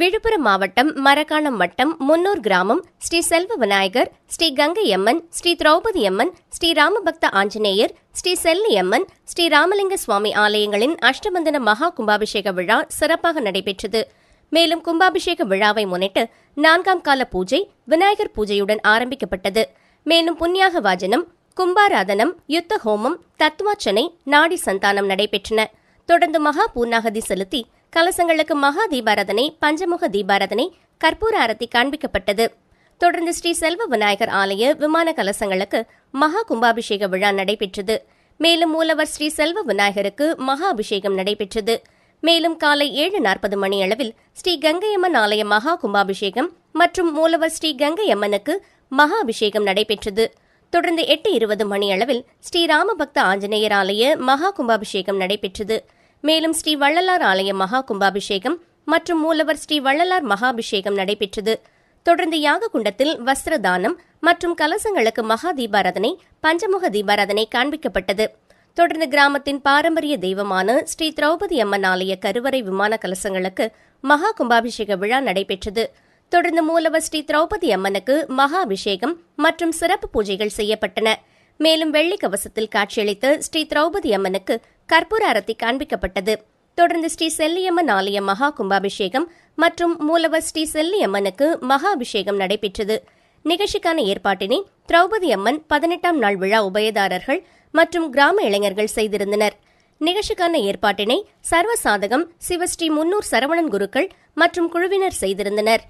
விழுப்புரம் மாவட்டம் மரக்காணம் வட்டம் முன்னூர் கிராமம் ஸ்ரீ செல்வ விநாயகர் ஸ்ரீ கங்கையம்மன் ஸ்ரீ திரௌபதி அம்மன் ஸ்ரீ ராமபக்த ஆஞ்சநேயர் ஸ்ரீ செல்லியம்மன் ஸ்ரீ ராமலிங்க சுவாமி ஆலயங்களின் அஷ்டமந்தன மகா கும்பாபிஷேக விழா சிறப்பாக நடைபெற்றது. மேலும் கும்பாபிஷேக விழாவை முன்னிட்டு நான்காம் கால பூஜை விநாயகர் பூஜையுடன் ஆரம்பிக்கப்பட்டது. மேலும் புண்ணியாக வாஜனம் கும்பாராதனம் யுத்த ஹோமம் தத்துவார்ச்சனை நாடி சந்தானம் நடைபெற்றன. தொடர்ந்து மகா பூர்ணாகதி செலுத்தி கலசங்களுக்கு மகா தீபாராதனை பஞ்சமுக தீபாராதனை கற்பூர அரத்தி காண்பிக்கப்பட்டது. தொடர்ந்து ஸ்ரீ செல்வ விநாயகர் ஆலய விமான கலசங்களுக்கு மகா கும்பாபிஷேக விழா நடைபெற்றது. மேலும் மூலவர் ஸ்ரீ செல்வ விநாயகருக்கு மகா அபிஷேகம் நடைபெற்றது. மேலும் காலை ஏழு நாற்பது மணி அளவில் ஸ்ரீ கங்கையம்மன் ஆலய மகா கும்பாபிஷேகம் மற்றும் மூலவர் ஸ்ரீ கங்கையம்மனுக்கு மகா அபிஷேகம் நடைபெற்றது. தொடர்ந்து எட்டு இருபது மணி அளவில் ஸ்ரீ ராமபக்த ஆஞ்சநேயர் ஆலய மகா கும்பாபிஷேகம் நடைபெற்றது. மேலும் ஸ்ரீ வள்ளலார் ஆலய மகா கும்பாபிஷேகம் மற்றும் மூலவர் ஸ்ரீ வள்ளலார் மகாபிஷேகம் நடைபெற்றது. தொடர்ந்து யாக குண்டத்தில் வஸ்திர தானம் மற்றும் கலசங்களுக்கு மகா தீபாராதனை பஞ்சமுக தீபாராதனை காண்பிக்கப்பட்டது. தொடர்ந்து கிராமத்தின் பாரம்பரிய தெய்வமான ஸ்ரீ திரௌபதி அம்மன் ஆலய கருவறை விமான கலசங்களுக்கு மகா கும்பாபிஷேக விழா நடைபெற்றது. தொடர்ந்து மூலவர் ஸ்ரீ திரௌபதி அம்மனுக்கு மகா அபிஷேகம் மற்றும் சிறப்பு பூஜைகள் செய்யப்பட்டன. மேலும் வெள்ளி கவசத்தில் காட்சியளித்த ஸ்ரீ திரௌபதி அம்மனுக்கு கற்பூர அரத்தி காண்பிக்கப்பட்டது. தொடர்ந்து ஸ்ரீ செல்லியம்மன் ஆலய மகா கும்பாபிஷேகம் மற்றும் மூலவர் ஸ்ரீ செல்லியம்மனுக்கு மகா அபிஷேகம் நடைபெற்றது. நிகழ்ச்சிக்கான ஏற்பாட்டினை திரௌபதி அம்மன் பதினெட்டாம் நாள் விழா உபயதாரர்கள் மற்றும் கிராம இளைஞர்கள் செய்திருந்தனர். நிகழ்ச்சிக்கான ஏற்பாட்டினை சர்வசாதகம் சிவஸ்ரீ முன்னூர் சரவணன் குருக்கள் மற்றும் குழுவினர் செய்திருந்தனர்.